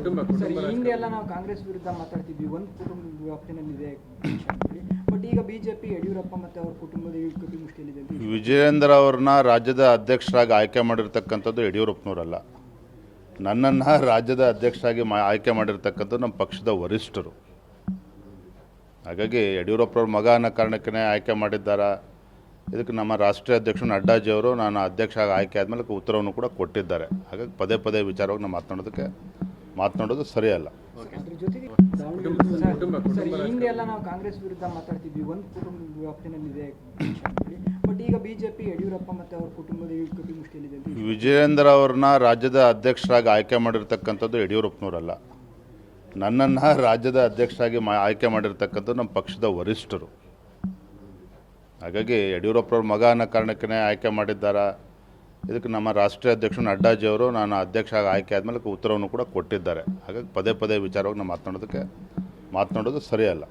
ಕುಟುಂಬ ಕುಟುಂಬ ಹಿಂದೆ ಎಲ್ಲ ನಾವು ಕಾಂಗ್ರೆಸ್ ವಿರುದ್ಧ ಮಾತಾಡ್ತಿದ್ವಿ. ಒಂದು ಕುಟುಂಬದ ಅಂತೇಳಿ ಬಟ್ ಈಗ ಬಿಜೆಪಿ ಯಡಿಯೂರಪ್ಪ ಮತ್ತೆ ಅವ್ರ ಕುಟುಂಬದ ಕಪಿ ಮುಷ್ಟಿಯಲ್ಲಿದೆ ಅಂತ ವಿಜಯೇಂದ್ರ ಅವ್ರನ್ನ ರಾಜ್ಯದ ಅಧ್ಯಕ್ಷರಾಗಿ ಆಯ್ಕೆ ಮಾಡಿರ್ತಕ್ಕಂಥದ್ದು ಯಡಿಯೂರಪ್ಪನವರಲ್ಲ. ನನ್ನನ್ನು ರಾಜ್ಯದ ಅಧ್ಯಕ್ಷರಾಗಿ ಮಾ ಆಯ್ಕೆ ಮಾಡಿರ್ತಕ್ಕಂಥದ್ದು ನಮ್ಮ ಪಕ್ಷದ ವರಿಷ್ಠರು. ಹಾಗಾಗಿ ಯಡಿಯೂರಪ್ಪನವ್ರ ಮಗ ಅನ್ನೋ ಕಾರಣಕ್ಕೇ ಆಯ್ಕೆ ಮಾಡಿದ್ದಾರೆ? ಇದಕ್ಕೆ ನಮ್ಮ ರಾಷ್ಟ್ರೀಯ ಅಧ್ಯಕ್ಷರು ನಡ್ಡಾಜಿ ಅವರು ನಾನು ಅಧ್ಯಕ್ಷ ಆಗಿ ಆಯ್ಕೆ ಆದಮೇಲೆ ಉತ್ತರವನ್ನು ಕೂಡ ಕೊಟ್ಟಿದ್ದಾರೆ. ಹಾಗಾಗಿ ಪದೇ ಪದೇ ವಿಚಾರವಾಗಿ ನಾವು ಮಾತನಾಡೋದಕ್ಕೆ ಮಾತನಾಡೋದು ಸರಿಯಲ್ಲ. ಅದ್ರ ಜೊತೆಗೆ ಕುಟುಂಬ ಕುಟುಂಬ ಸರ್ ಈ ಹಿಂದೆ ಎಲ್ಲ ನಾವು ಕಾಂಗ್ರೆಸ್ ವಿರುದ್ಧ ಮಾತಾಡ್ತಿದ್ವಿ. ಒಂದು ಕುಟುಂಬದ ವ್ಯಾಪ್ತಿನಲ್ಲಿದೆ ಪಕ್ಷ ಅಂತೇಳಿ ಬಟ್ ಈಗ ಬಿಜೆಪಿ ಯಡಿಯೂರಪ್ಪ ಮತ್ತೆ ಅವ್ರ ಕುಟುಂಬದ ಕಪಿ ಮುಷ್ಟಿಯಲ್ಲಿದೆ ಅಂತ ವಿಜಯೇಂದ್ರ ಅವ್ರನ್ನ ರಾಜ್ಯದ ಅಧ್ಯಕ್ಷರಾಗಿ ಆಯ್ಕೆ ಮಾಡಿರ್ತಕ್ಕಂಥದ್ದು ಯಡಿಯೂರಪ್ಪನವರಲ್ಲ. ನನ್ನನ್ನು ರಾಜ್ಯದ ಅಧ್ಯಕ್ಷರಾಗಿ ಮಾ ಆಯ್ಕೆ ಮಾಡಿರ್ತಕ್ಕಂಥದ್ದು ನಮ್ಮ ಪಕ್ಷದ ವರಿಷ್ಠರು. ಹಾಗಾಗಿ ಯಡಿಯೂರಪ್ಪನವ್ರ ಮಗ ಅನ್ನೋ ಕಾರಣಕ್ಕೇ ಆಯ್ಕೆ ಮಾಡಿದ್ದಾರಾ? ಇದಕ್ಕೆ ನಮ್ಮ ರಾಷ್ಟ್ರೀಯ ಅಧ್ಯಕ್ಷರು ನಡ್ಡಾಜಿ ಅವರು, ನಾನು ಅಧ್ಯಕ್ಷ ಆಗಿ ಆಯ್ಕೆ ಆದಮೇಲೆ ಉತ್ತರವನ್ನು ಕೂಡ ಕೊಟ್ಟಿದ್ದಾರೆ. ಹಾಗಾಗಿ ಪದೇ ಪದೇ ವಿಚಾರವಾಗಿ ನಾವು ಮಾತನಾಡೋದಕ್ಕೆ ಮಾತನಾಡೋದು ಸರಿಯಲ್ಲ.